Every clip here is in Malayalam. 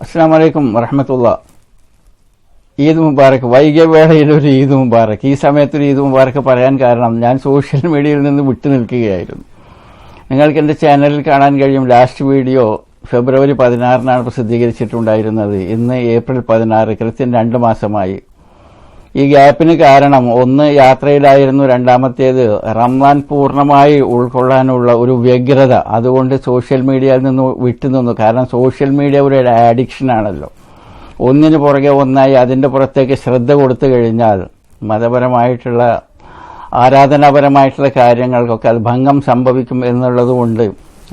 അസ്സാം വലൈക്കും വറഹമത്തുള്ള. ഈദ് മുബാറക്ക് വൈകിയ വേളയിൽ ഒരു ഈദ് മുബാറക്ക് ഈ സമയത്തൊരു ഈദ് മുബാറക്ക് പറയാൻ കാരണം ഞാൻ സോഷ്യൽ മീഡിയയിൽ നിന്ന് വിട്ടു നിൽക്കുകയായിരുന്നു. നിങ്ങൾക്ക് എന്റെ ചാനലിൽ കാണാൻ കഴിയും. ലാസ്റ്റ് വീഡിയോ ഫെബ്രുവരി പതിനാറിനാണ് പ്രസിദ്ധീകരിച്ചിട്ടുണ്ടായിരുന്നത്. ഇന്ന് ഏപ്രിൽ പതിനാറ് കൃത്യം രണ്ട് മാസമായി. ഈ ഗ്യാപ്പിന് കാരണം ഒന്ന് യാത്രയിലായിരുന്നു രണ്ടാമത്തേത് റംസാൻ പൂർണമായി ഉൾക്കൊള്ളാനുള്ള ഒരു വ്യഗ്രത അതുകൊണ്ട് സോഷ്യൽ മീഡിയയിൽ നിന്ന് വിട്ടുനിന്നു കാരണം സോഷ്യൽ മീഡിയ ഒരു അഡിക്ഷൻ ആണല്ലോ. ഒന്നിന് പുറകെ ഒന്നായി അതിന്റെ പുറത്തേക്ക് ശ്രദ്ധ കൊടുത്തു കഴിഞ്ഞാൽ മതപരമായിട്ടുള്ള ആരാധനാപരമായിട്ടുള്ള കാര്യങ്ങൾക്കൊക്കെ അത് ഭംഗം സംഭവിക്കും എന്നുള്ളതുകൊണ്ട്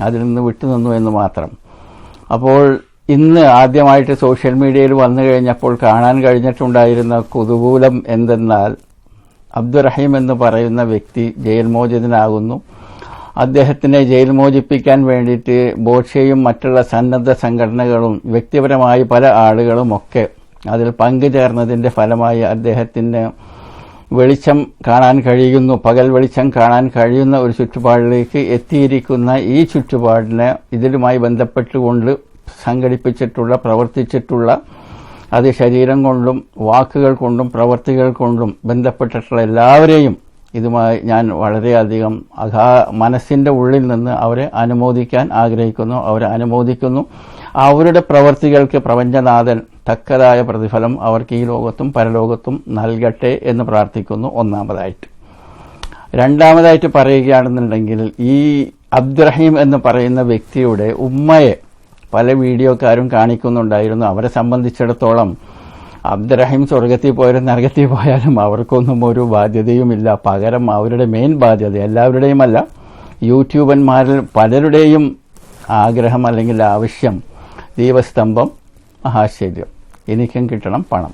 അതിൽ നിന്ന് വിട്ടുനിന്നു എന്ന് മാത്രം. അപ്പോൾ ഇന്ന് ആദ്യമായിട്ട് സോഷ്യൽ മീഡിയയിൽ വന്നു കഴിഞ്ഞപ്പോൾ കാണാൻ കഴിഞ്ഞിട്ടുണ്ടായിരുന്ന കുതുകൂലം എന്തെന്നാൽ അബ്ദുറഹീം എന്ന് പറയുന്ന വ്യക്തി ജയിൽ മോചിതനാകുന്നു. അദ്ദേഹത്തിനെ ജയിൽ മോചിപ്പിക്കാൻ വേണ്ടിയിട്ട് ബോഷയും മറ്റുള്ള സന്നദ്ധ സംഘടനകളും വ്യക്തിപരമായി പല ആളുകളുമൊക്കെ അതിൽ പങ്കുചേർന്നതിന്റെ ഫലമായി അദ്ദേഹത്തിന് വെളിച്ചം കാണാൻ കഴിയുന്നു. പകൽ വെളിച്ചം കാണാൻ കഴിയുന്ന ഒരു ചുറ്റുപാടിലേക്ക് എത്തിയിരിക്കുന്ന ഈ ചുറ്റുപാടിനെ ഇതിലുമായി ബന്ധപ്പെട്ടുകൊണ്ട് സംഘടിപ്പിച്ചിട്ടുള്ള പ്രവർത്തിച്ചിട്ടുള്ള അത് ശരീരം കൊണ്ടും വാക്കുകൾ കൊണ്ടും പ്രവർത്തികൾ കൊണ്ടും ബന്ധപ്പെട്ടിട്ടുള്ള എല്ലാവരെയും ഇതുമായി ഞാൻ വളരെയധികം അഹാ മനസ്സിന്റെ ഉള്ളിൽ നിന്ന് അവരെ അനുമോദിക്കാൻ ആഗ്രഹിക്കുന്നു അവരെ അനുമോദിക്കുന്നു. അവരുടെ പ്രവർത്തികൾക്ക് പ്രപഞ്ചനാഥൻ തക്കതായ പ്രതിഫലം അവർക്ക് ഈ ലോകത്തും പരലോകത്തും നൽകട്ടെ എന്ന് പ്രാർത്ഥിക്കുന്നു. ഒന്നാമതായിട്ട്. രണ്ടാമതായിട്ട് പറയുകയാണെന്നുണ്ടെങ്കിൽ ഈ അബ്ദുറഹീം എന്ന് പറയുന്ന വ്യക്തിയുടെ ഉമ്മയെ പല വീഡിയോക്കാരും കാണിക്കുന്നുണ്ടായിരുന്നു. അവരെ സംബന്ധിച്ചിടത്തോളം അബ്ദുറഹിം സ്വർഗത്തിൽ പോയാലും നരകത്തിൽ പോയാലും അവർക്കൊന്നും ഒരു ബാധ്യതയുമില്ല. പകരം അവരുടെ മെയിൻ ബാധ്യത എല്ലാവരുടെയുമല്ല. യൂട്യൂബന്മാരിൽ പലരുടെയും ആഗ്രഹം അല്ലെങ്കിൽ ആവശ്യം ദീപസ്തംഭം മഹാശ്ചര്യം എനിക്കും കിട്ടണം പണം.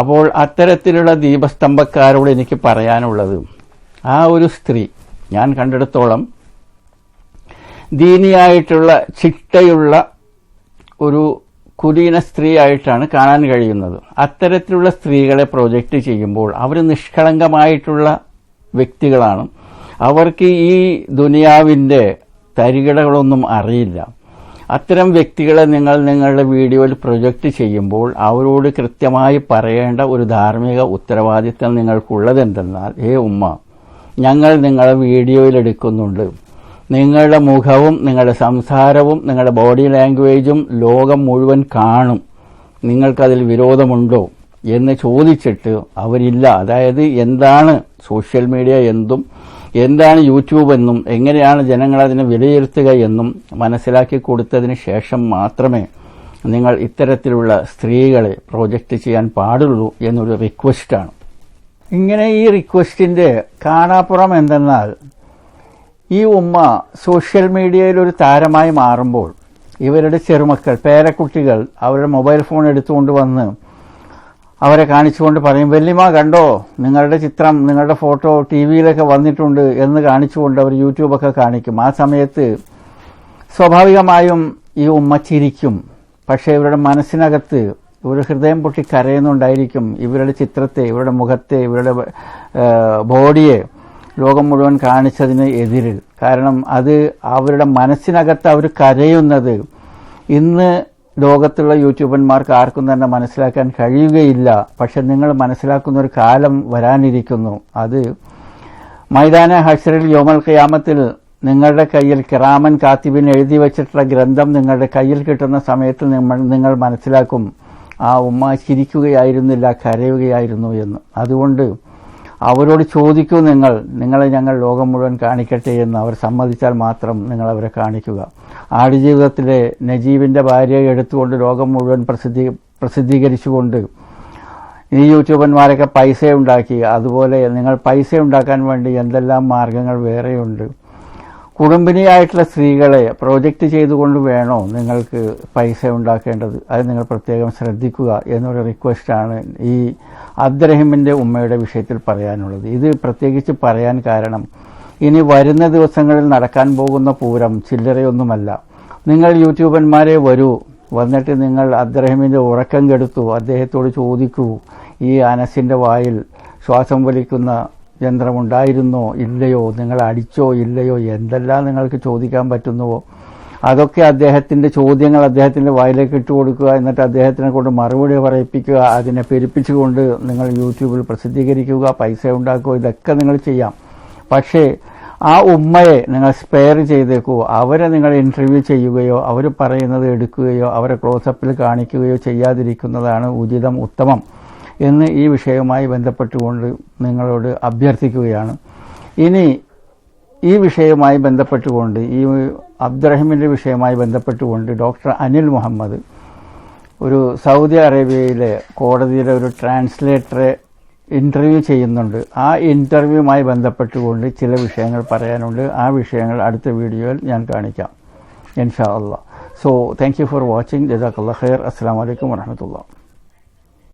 അപ്പോൾ അത്തരത്തിലുള്ള ദീപസ്തംഭക്കാരോട് എനിക്ക് പറയാനുള്ളത് ആ ഒരു സ്ത്രീ ഞാൻ കണ്ടെടുത്തോളം ദീനിയായിട്ടുള്ള ചിട്ടയുള്ള ഒരു കുലീന സ്ത്രീ ആയിട്ടാണ് കാണാൻ കഴിയുന്നത്. അത്തരത്തിലുള്ള സ്ത്രീകളെ പ്രൊജക്റ്റ് ചെയ്യുമ്പോൾ അവർ നിഷ്കളങ്കമായിട്ടുള്ള വ്യക്തികളാണ്. അവർക്ക് ഈ ദുനിയാവിന്റെ തരികിടകളൊന്നും അറിയില്ല. അത്തരം വ്യക്തികളെ നിങ്ങൾ നിങ്ങളുടെ വീഡിയോയിൽ പ്രൊജക്റ്റ് ചെയ്യുമ്പോൾ അവരോട് കൃത്യമായി പറയേണ്ട ഒരു ധാർമ്മിക ഉത്തരവാദിത്തം നിങ്ങൾക്കുള്ളതെന്തെന്നാൽ ഏ ഉമ്മ ഞങ്ങൾ നിങ്ങളെ വീഡിയോയിൽ എടുക്കുന്നുണ്ട്. നിങ്ങളുടെ മുഖവും നിങ്ങളുടെ സംസാരവും നിങ്ങളുടെ ബോഡി ലാംഗ്വേജും ലോകം മുഴുവൻ കാണും. നിങ്ങൾക്കതിൽ വിരോധമുണ്ടോ എന്ന് ചോദിച്ചിട്ട് അവരില്ല. അതായത് എന്താണ് സോഷ്യൽ മീഡിയ എന്തും എന്താണ് യൂട്യൂബ് എന്നും എങ്ങനെയാണ് ജനങ്ങൾ അതിനെ വിലയിരുത്തുക എന്നും മനസ്സിലാക്കി കൊടുത്തതിന് ശേഷം മാത്രമേ നിങ്ങൾ ഇത്തരത്തിലുള്ള സ്ത്രീകളെ പ്രൊജക്റ്റ് ചെയ്യാൻ പാടുള്ളൂ എന്നൊരു റിക്വസ്റ്റാണ് ഇങ്ങനെ ഈ റിക്വസ്റ്റിന്റെ കാണാപ്പുറം എന്തെന്നാൽ ഈ ഉമ്മ സോഷ്യൽ മീഡിയയിൽ ഒരു താരമായി മാറുമ്പോൾ ഇവരുടെ ചെറുമക്കൾ പേരക്കുട്ടികൾ അവരുടെ മൊബൈൽ ഫോൺ എടുത്തുകൊണ്ട് വന്ന് അവരെ കാണിച്ചുകൊണ്ട് പറയും വല്യമ്മ കണ്ടോ? നിങ്ങളുടെ ചിത്രം നിങ്ങളുടെ ഫോട്ടോ ടി വിയിലൊക്കെ വന്നിട്ടുണ്ട് എന്ന് കാണിച്ചുകൊണ്ട് അവർ യൂട്യൂബൊക്കെ കാണിക്കും. ആ സമയത്ത് സ്വാഭാവികമായും ഈ ഉമ്മ ചിരിക്കും. പക്ഷേ ഇവരുടെ മനസ്സിനകത്ത് ഒരു ഹൃദയം പൊട്ടി കരയുന്നുണ്ടായിരിക്കും ഇവരുടെ ചിത്രത്തെ ഇവരുടെ മുഖത്തെ ഇവരുടെ ബോഡിയെ ലോകം മുഴുവൻ കാണിച്ചതിന് എതിര്. കാരണം അത് അവരുടെ മനസ്സിനകത്ത് അവർ കരയുന്നത്. ഇന്ന് ലോകത്തുള്ള യൂട്യൂബന്മാർക്ക് ആർക്കും തന്നെ മനസ്സിലാക്കാൻ കഴിയുകയില്ല. പക്ഷെ നിങ്ങൾ മനസ്സിലാക്കുന്ന ഒരു കാലം വരാനിരിക്കുന്നു. അത് മൈതാന ഹഷറിൽ യോമൽ ഖിയാമത്തിൽ നിങ്ങളുടെ കയ്യിൽ കിറാമൻ കാത്തിബിൻ എഴുതി വെച്ചിട്ടുള്ള ഗ്രന്ഥം നിങ്ങളുടെ കയ്യിൽ കിട്ടുന്ന സമയത്ത് നിങ്ങൾ മനസ്സിലാക്കും ആ ഉമ്മ ചിരിക്കുകയായിരുന്നില്ല കരയുകയായിരുന്നു എന്ന്. അതുകൊണ്ട് അവരോട് ചോദിക്കൂ നിങ്ങൾ. നിങ്ങളെ ഞങ്ങൾ ലോകം മുഴുവൻ കാണിക്കട്ടെ എന്ന് അവർ സമ്മതിച്ചാൽ മാത്രം നിങ്ങൾ അവരെ കാണിക്കുക. ആടുജീവിതത്തിലെ നജീബിന്റെ ഭാര്യയെ എടുത്തുകൊണ്ട് ലോകം മുഴുവൻ പ്രസിദ്ധീ പ്രസിദ്ധീകരിച്ചുകൊണ്ട് ഈ യൂട്യൂബന്മാരൊക്കെ പൈസ ഉണ്ടാക്കി. അതുപോലെ നിങ്ങൾ പൈസ ഉണ്ടാക്കാൻ വേണ്ടി എന്തെല്ലാം മാർഗങ്ങൾ വേറെയുണ്ട്. കുടുംബിനിയായിട്ടുള്ള സ്ത്രീകളെ പ്രോജക്റ്റ് ചെയ്തുകൊണ്ട് വേണോ നിങ്ങൾക്ക് പൈസ ഉണ്ടാക്കേണ്ടത്? അത് നിങ്ങൾ പ്രത്യേകം ശ്രദ്ധിക്കുക എന്നൊരു റിക്വസ്റ്റാണ് ഈ അബ്ദുറഹിമിന്റെ ഉമ്മയുടെ വിഷയത്തിൽ പറയാനുള്ളത്. ഇത് പ്രത്യേകിച്ച് പറയാൻ കാരണം ഇനി വരുന്ന ദിവസങ്ങളിൽ നടക്കാൻ പോകുന്ന പൂരം ചില്ലറയൊന്നുമല്ല. നിങ്ങൾ യൂട്യൂബന്മാരെ വരൂ. വന്നിട്ട് നിങ്ങൾ അബ്ദുറഹിമിന്റെ ഉറക്കം കെടുത്തു. അദ്ദേഹത്തോട് ചോദിക്കൂ. ഈ അനസിന്റെ വായിൽ ശ്വാസം വലിക്കുന്ന യന്ത്രമുണ്ടായിരുന്നോ? ഇല്ലയോ? നിങ്ങൾ അടിച്ചോ? ഇല്ലയോ? എന്തെല്ലാം നിങ്ങൾക്ക് ചോദിക്കാൻ പറ്റുന്നുവോ? അതൊക്കെ അദ്ദേഹത്തിന്റെ ചോദ്യങ്ങൾ അദ്ദേഹത്തിന്റെ വായിലേക്ക് ഇട്ട് കൊടുക്കുക എന്നിട്ട് അദ്ദേഹത്തിനെ കൊണ്ട് മറുപടി പറയിപ്പിക്കുക അതിനെ പെരുപ്പിച്ചുകൊണ്ട് നിങ്ങൾ യൂട്യൂബിൽ പ്രസിദ്ധീകരിക്കുക പൈസ ഉണ്ടാക്കുക ഇതൊക്കെ നിങ്ങൾ ചെയ്യാം. പക്ഷേ ആ ഉമ്മയെ നിങ്ങൾ സ്പെയർ ചെയ്തേക്കൂ. അവരെ നിങ്ങൾ ഇന്റർവ്യൂ ചെയ്യുകയോ അവർ പറയുന്നത് എടുക്കുകയോ അവരെ ക്ലോസപ്പിൽ കാണിക്കുകയോ ചെയ്യാതിരിക്കുന്നതാണ് ഉചിതം ഉത്തമം. എന്ന് ഈ വിഷയവുമായി ബന്ധപ്പെട്ടുകൊണ്ട് നിങ്ങളോട് അഭ്യർത്ഥിക്കുകയാണ്. ഇനി ഈ വിഷയവുമായി ബന്ധപ്പെട്ടുകൊണ്ട് ഈ അബ്ദുറഹിമിന്റെ വിഷയവുമായി ബന്ധപ്പെട്ടുകൊണ്ട് ഡോക്ടർ അനിൽ മുഹമ്മദ് ഒരു സൗദി അറേബ്യയിലെ കോടതിയിലെ ഒരു ട്രാൻസ്ലേറ്ററെ ഇന്റർവ്യൂ ചെയ്യുന്നുണ്ട്. ആ ഇന്റർവ്യൂവുമായി ബന്ധപ്പെട്ടുകൊണ്ട് ചില വിഷയങ്ങൾ പറയാനുണ്ട്. ആ വിഷയങ്ങൾ അടുത്ത വീഡിയോയിൽ ഞാൻ കാണിക്കാം. ഇൻഷാ അള്ളാഹ് so thank you for watching Jazakh ഖൈർ. അസ്സാം വലൈക്കും വർഹമത്തുള്ള